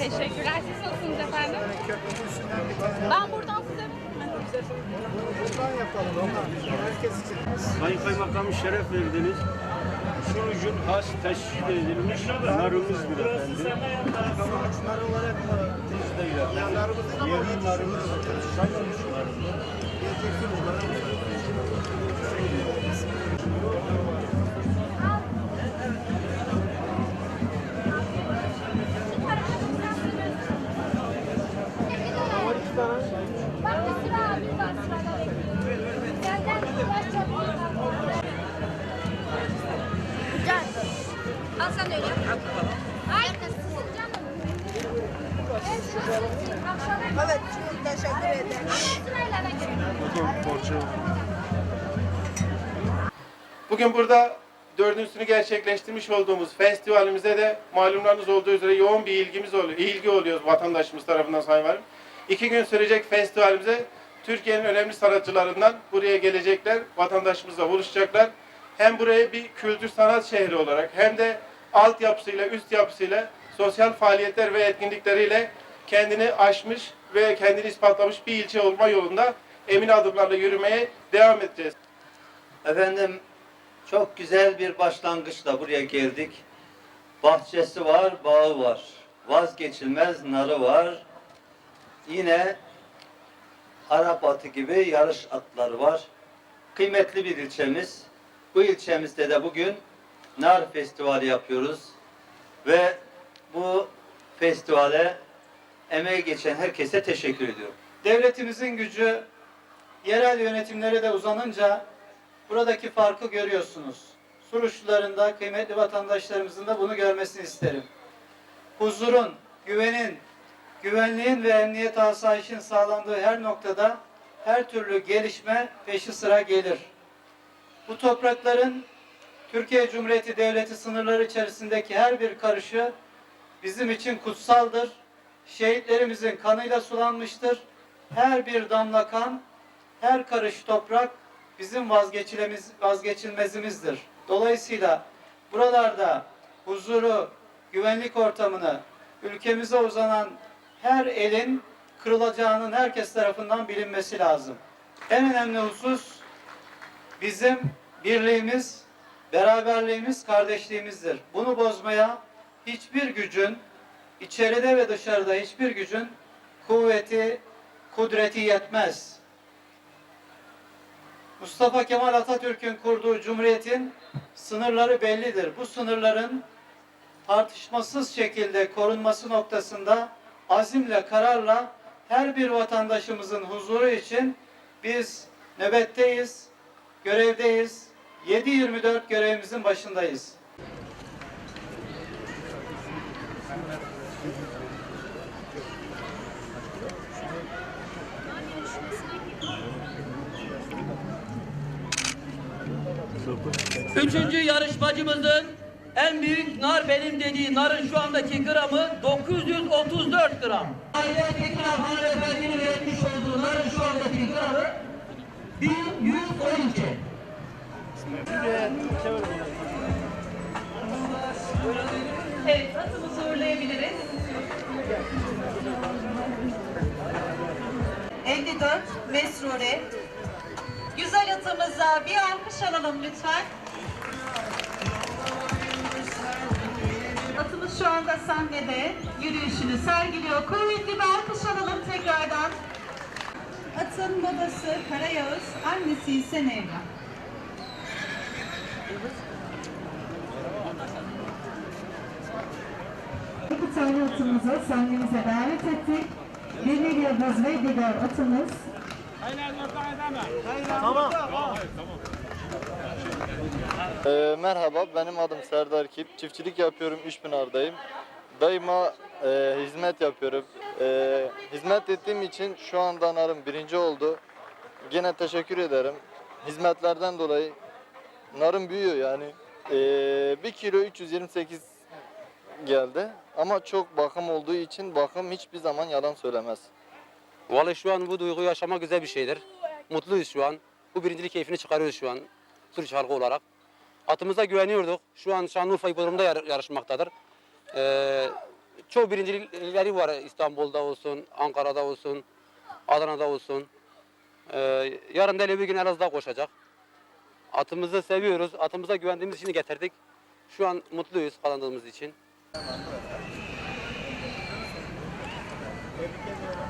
Teşekkürler. Siz nasılsınız efendim? Ee, ben buradan size... Buradan yapalım. Şey. Herkes için. Sayın Kaymakam'ı şeref verdiniz. Sunucun has teşhis edilmiş narımızdır efendim. Sunucular olarak mı? Narımız değil ama yedinlerimiz. Sayın narımız. Yedinlerimiz. Evet, çok teşekkür ederim. Bugün burada dördüncüsünü gerçekleştirmiş olduğumuz festivalimize de malumlarınız olduğu üzere yoğun bir ilgimiz oluyor, ilgi oluyor vatandaşımız tarafından Sayın Valim. İki gün sürecek festivalimize Türkiye'nin önemli sanatçılarından buraya gelecekler, vatandaşımızla buluşacaklar. Hem burayı bir kültür sanat şehri olarak hem de altyapısıyla, üst yapısıyla, sosyal faaliyetler ve etkinlikleriyle kendini aşmış ve kendini ispatlamış bir ilçe olma yolunda emin adımlarla yürümeye devam edeceğiz. Efendim çok güzel bir başlangıçla buraya geldik. Bahçesi var, bağı var. Vazgeçilmez narı var. Yine Arap atı gibi yarış atları var. Kıymetli bir ilçemiz. Bu ilçemizde de bugün nar festivali yapıyoruz. Ve bu festivale emeği geçen herkese teşekkür ediyorum. Devletimizin gücü yerel yönetimlere de uzanınca buradaki farkı görüyorsunuz. Suruçluların kıymetli vatandaşlarımızın da bunu görmesini isterim. Huzurun, güvenin, güvenliğin ve emniyet asayişin sağlandığı her noktada her türlü gelişme peşi sıra gelir. Bu toprakların Türkiye Cumhuriyeti Devleti sınırları içerisindeki her bir karışı bizim için kutsaldır. Şehitlerimizin kanıyla sulanmıştır. Her bir damla kan, her karış toprak bizim vazgeçilemiz, vazgeçilmezimizdir. Dolayısıyla buralarda huzuru, güvenlik ortamını, ülkemize uzanan her elin kırılacağının herkes tarafından bilinmesi lazım. En önemli husus bizim birliğimiz, beraberliğimiz, kardeşliğimizdir. Bunu bozmaya hiçbir gücün, içeride ve dışarıda hiçbir gücün kuvveti, kudreti yetmez. Mustafa Kemal Atatürk'ün kurduğu cumhuriyetin sınırları bellidir. Bu sınırların tartışmasız şekilde korunması noktasında azimle, kararla her bir vatandaşımızın huzuru için biz nöbetteyiz, görevdeyiz, 7-24 görevimizin başındayız. Üçüncü yarışmacımızın en büyük nar benim dediği narın şu andaki gramı 934 gram. Aile Tekrar hanımefendinin vermiş olduğu narın şu andaki gramı 1112. Evet, atımızı uğurlayabiliriz. 54 Mesrure. Güzel atımıza bir alkış alalım lütfen. Atımız şu anda sahnede yürüyüşünü sergiliyor. Kuvvetli bir alkış alalım tekrardan. Atın babası Karayağız, annesi ise Nevra. İki tane atımızı sahnemize davet ettik. Demir Yıldız ve Digar atımız. Ee, merhaba, benim adım Serdar Kip. Çiftçilik yapıyorum, Üçpınar'dayım. Daima e, hizmet yapıyorum. E, hizmet ettiğim için şu anda narım birinci oldu. Gene teşekkür ederim. Hizmetlerden dolayı narım büyüyor yani. E, 1 kilo 328 geldi. Ama çok bakım olduğu için bakım hiçbir zaman yalan söylemez. Vallahi şu an bu duyguyu yaşamak güzel bir şeydir. Mutluyuz şu an. Bu birincilik keyfini çıkarıyoruz şu an. Suriye halkı olarak. Atımıza güveniyorduk. Şu an Şanlıurfa İpodromu'nda yar- yarışmaktadır. Ee, çoğu birincilikleri var İstanbul'da olsun, Ankara'da olsun, Adana'da olsun. Ee, yarın da bir gün Elazığ'da koşacak. Atımızı seviyoruz. Atımıza güvendiğimiz için getirdik. Şu an mutluyuz kazandığımız için. Tebrik ediyorum.